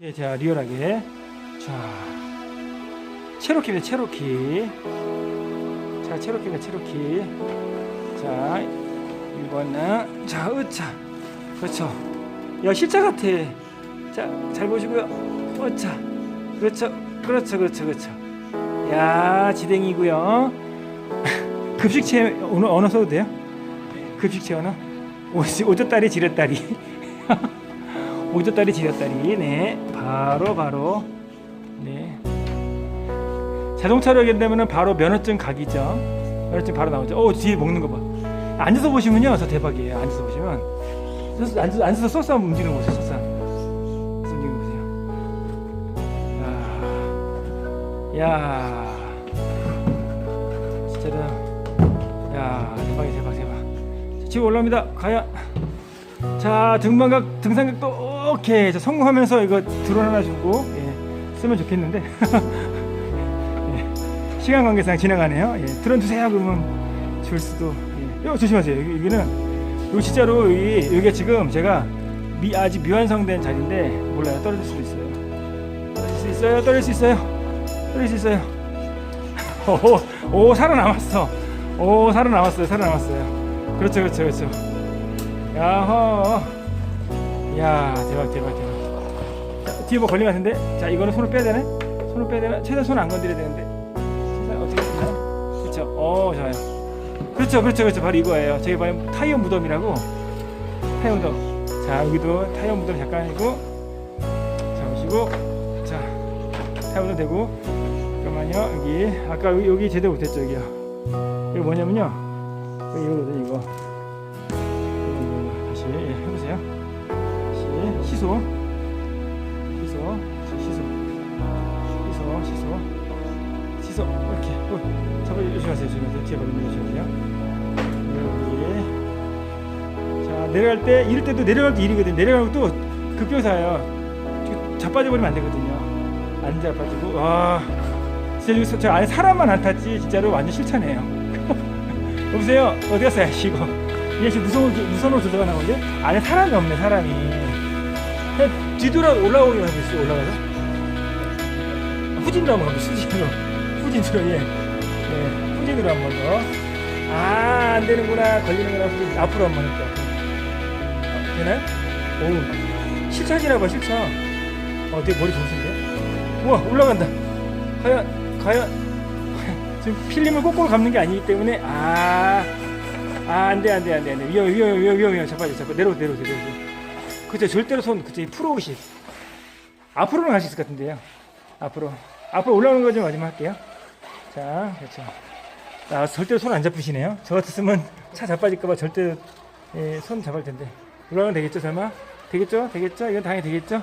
예, 자, 리얼하게. 자, 체로키입니다, 체로키. 자, 체로키입니다, 체로키. 자, 이거는, 자, 으차. 그렇죠. 야, 실자 같아. 자, 잘 보시고요. 으차. 그렇죠. 그렇죠, 그렇죠, 그렇죠. 야, 지댕이고요. 급식체 오늘 언어 써도 돼요? 급식체 언어? 오- 오졌다리 지렸다리. 오졌다리 지렸다리. 네, 바로 바로. 네. 자동차로 연되면은 바로 면허증 각이죠. 면허증 바로 나오죠. 오 뒤에 먹는 거 봐. 앉아서 보시면요, 저 대박이에요. 앉아서 보시면 앉아서 앉아서 소스 한번 움직이는 거 보세요. 소스 움직이는 거 보세요. 야, 야, 진짜다. 야, 대박이 대박 대박. 자, 지금 올라옵니다. 과연. 자 등반각 등산각도 오케이. 자, 성공하면서 이거 드론 하나 주고 예, 쓰면 좋겠는데. 예, 시간 관계상 지나가네요. 예, 드론 주세요 그러면 줄 수도 예. 요, 조심하세요. 여기, 여기는 요 진짜로 여기, 여기가 지금 제가 미, 아직 미완성된 자리인데 몰라요. 떨어질 수도 있어요. 떨어질 수 있어요? 떨어질 수 있어요? 떨어질 수 있어요? 오, 오 살아남았어. 오 살아남았어요. 살아남았어요. 그렇죠 그렇죠 그렇죠 야호. 야 대박 대박 대박. 자, 뒤에 뭐 걸린 것 같은데. 자 이거는 손을 빼야 되네. 손을 빼야 되나? 최대한 손 안 건드려야 되는데. 어떻게 되나요? 그렇죠. 어 좋아요. 그렇죠 그렇죠 그렇죠 바로 이거예요. 저기 봐요 타이어 무덤이라고. 타이어 무덤. 자 여기도 타이어 무덤 잠깐이고. 자 보시고. 자 타이어 무덤 되고. 잠깐만요 여기 아까 여기, 여기 제대로 못했죠 여기요. 여기 뭐냐면요. 이거거든 이거. 다시 예, 해보세요. 다시 시소, 시소, 다시 시소, 시소, 시소, 시소 이렇게. 어, 잡아 조심하세요, 조심하세요. 뒤에 걸리면. 여기. 자 내려갈 때 이럴 때도 내려갈 때 일이거든. 내려가면 또 급병사예요. 지금 자빠져 버리면 안 되거든요. 안 자빠지고 와. 진짜 여기서 저 안에 사람만 안 탔지 진짜로 완전 실차네요. 여보세요 어디 갔어요 이거 이게 지금 무서운 무선으로 들어가 나오는데 안에 사람이 없네 사람이. 그냥 뒤돌아 올라오기만 하고 있어 올라가서. 후진으로 한번 가보세요 후진으로. 후진으로 예, 예 후진으로 한번 더 아 안 되는구나. 걸리는구나 후진. 앞으로 한번 할게요 어, 되나요? 오. 실차지나 봐 실차 어 되게 머리 좋으신데 우와 올라간다. 과연 과연. 지금 필름을 거꾸로 감는 게 아니기 때문에 아, 아, 안 돼, 안 돼, 안 돼, 안 돼. 위험, 위험, 위험, 위험, 위험. 잠깐만, 잠깐. 내려오, 내려오세요, 내려오세요. 그죠, 절대로 손, 그죠, 프로오십. 앞으로는 갈 수 있을 것 같은데요. 앞으로. 앞으로 올라오는 거 좀 마지막 할게요. 자, 그렇죠. 아, 절대로 손 안 잡으시네요. 저 같았으면 차 자빠질까봐 절대 예, 손 잡을 텐데. 올라가면 되겠죠, 설마? 되겠죠? 되겠죠? 이건 당연히 되겠죠?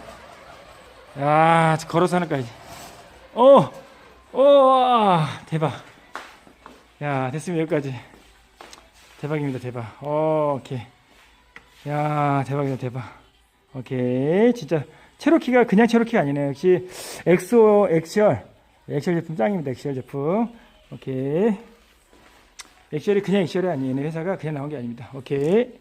아, 걸어서 하나까지. 어! 오, 아, 대박. 야, 됐습니다. 여기까지. 대박입니다. 대박. 오, 오케이. 야, 대박이다. 대박. 오케이. 진짜 체로키가 그냥 체로키가 아니네요. 역시 엑소 엑시얼. 엑시얼 제품 짱입니다. 엑시얼 제품. 오케이. 엑시얼이 그냥 엑시얼이 아니에요. 회사가 그냥 나온 게 아닙니다. 오케이.